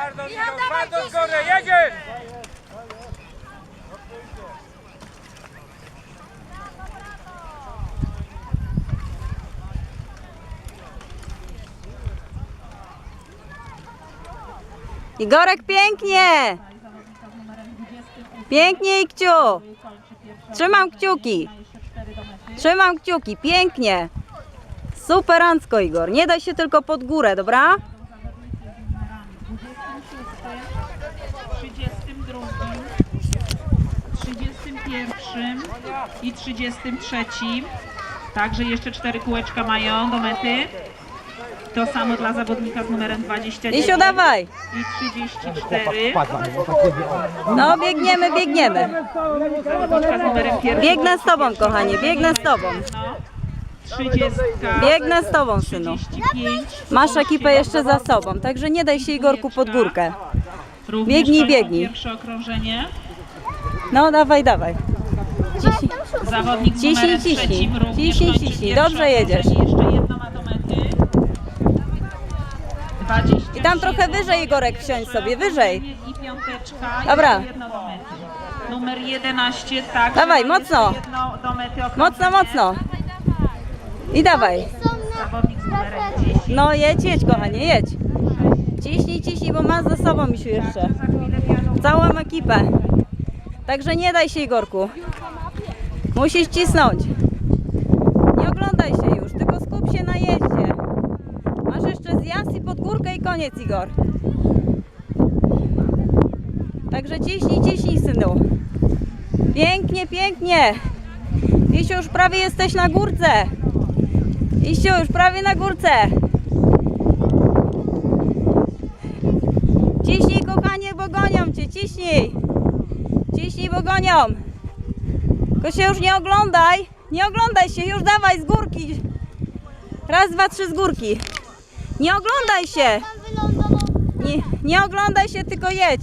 Twardo, Igor, twardo z góry, jedziesz! Igorek, pięknie! Pięknie, Ikciu! Trzymam kciuki. Trzymam kciuki, pięknie. Superancko, Igor. Nie daj się tylko pod górę, dobra? 32, 31 i 33. Także jeszcze cztery kółeczka mają do mety. To samo dla zawodnika z numerem 29 Isiu, dawaj! i 34. No, biegniemy, biegniemy. Zawodnika z numerem pierwszym. Biegnę z tobą, kochanie, biegnę z tobą. No. 30. Biegnę z tobą, synu. 35. Masz ekipę jeszcze za sobą, także nie daj się Igorku pod górkę. Również Biegnij, biegnij. Pierwsze okrążenie. No, dawaj, dawaj. Zawodnik z Ciśnij, numerem ciśnij. trzecim również Ciśnij, kończy ciśnij. pierwsze Dobrze jedziesz. Jeszcze jedno ma do mety. 20. I tam trochę wyżej, Igorek, wsiądź sobie, wyżej. I piąteczka. Dobra. Jeszcze jedno do mety. Numer 11, tak. Dawaj, jeszcze mocno. Jedno do mety Mocno, mocno. I dawaj. Zawodnik z numerem 10. No jedź, jedź, kochanie, jedź. Ciśnij, ciśnij, bo masz za sobą, jeszcze. Za chwilę wjadą Całą ekipę. Także nie daj się, Igorku. Musisz cisnąć. Nie oglądaj się już, tylko skup się na jeździe. Masz jeszcze zjazd i pod górkę i koniec, Igor. Także ciśnij, ciśnij, synu. Pięknie, pięknie. Isiu, już prawie jesteś na górce. Isiu, już prawie na górce. Ciśnij, kochanie, bo gonią cię, ciśnij. Ciśnij, bo gonią. Tylko się już nie oglądaj. Nie oglądaj się, już dawaj z górki. Raz, dwa, trzy z górki. Nie oglądaj się. Nie, nie oglądaj się, tylko jedź.